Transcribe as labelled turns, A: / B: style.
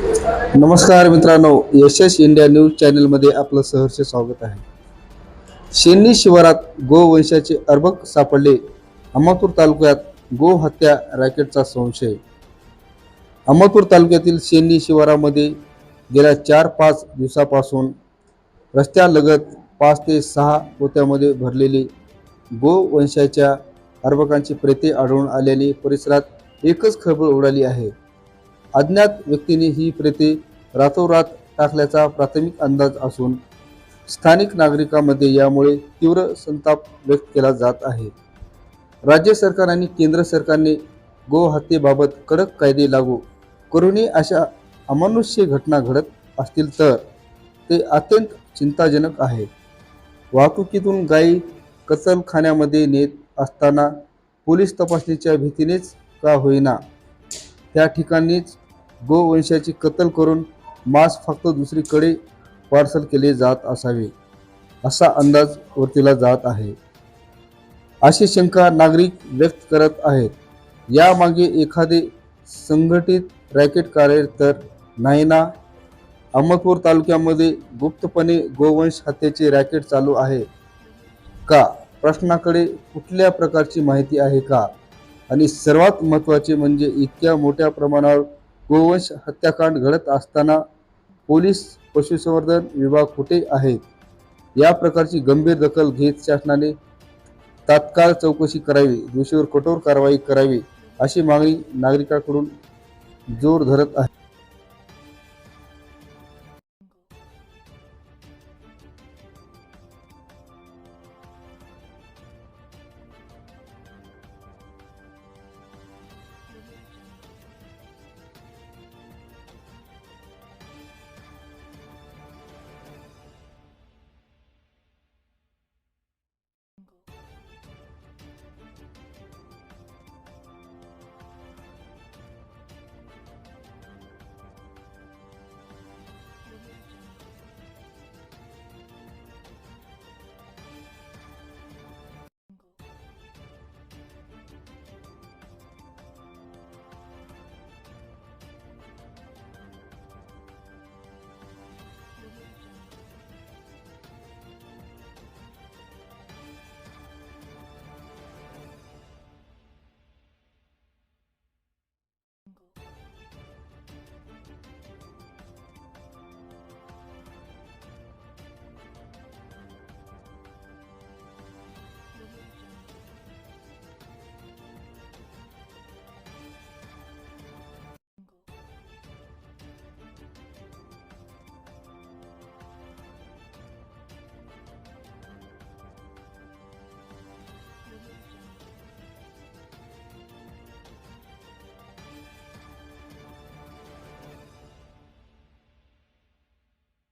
A: नमस्कार मित्रांनो यशस India news चॅनलमध्ये आपलं सहर्ष स्वागत आहे. शेन्नी शिवारात गोवंशाचे अर्भक सापडले. अहमदपूर तालुक्यात गो हत्या रॅकेटचा संशय. अहमदपूर तालुक्यातील शेन्नी शिवारामध्ये गेल्या चार पाच दिवसापासून रस्त्यालगत पाच ते सहा पोत्यामध्ये भरलेली गोवंशाच्या अर्भकांची प्रेते आढळून आल्याने परिसरात एकच खळबळ उडाली आहे. अज्ञात व्यक्तीने ही प्रेते रातोरात टाकल्याचा प्राथमिक अंदाज असून स्थानिक नागरिकांमध्ये यामुळे तीव्र संताप व्यक्त केला जात आहे. राज्य सरकार आणि केंद्र सरकारने गोहत्येबाबत कडक कायदे लागू करूनही अशा अमानुष्य घटना घडत असतील तर ते अत्यंत चिंताजनक आहे. वाहतुकीतून गायी कत्तलखान्यामध्ये नेत असताना पोलीस तपासणीच्या भीतीनेच का होईना? त्या ठिकाणीच गोवंशाची कत्तल करून मांस फक्त दुसरीकडे पार्सल केले जात असावे असा अंदाज वर्तीला जात आहे. अशी शंका नागरिक व्यक्त करत आहेत. यामागे एखादे संघटित रॅकेट कार्य तर नाही ना? अहमदपूर तालुक्यामध्ये गुप्तपणे गोवंश हत्येचे रॅकेट चालू आहे का? प्रश्नाकडे कुठल्या प्रकारची माहिती आहे का? आणि सर्वात महत्त्वाचे म्हणजे इतक्या मोठ्या प्रमाणावर गोवंश हत्याकांड घडत असताना पोलीस पशुसंवर्धन विभाग कुठे आहेत या प्रकारची गंभीर दखल घेत शासनाने तात्काळ चौकशी करावी दोषीवर कठोर कारवाई करावी अशी मागणी नागरिकांकडून जोर धरत आहे.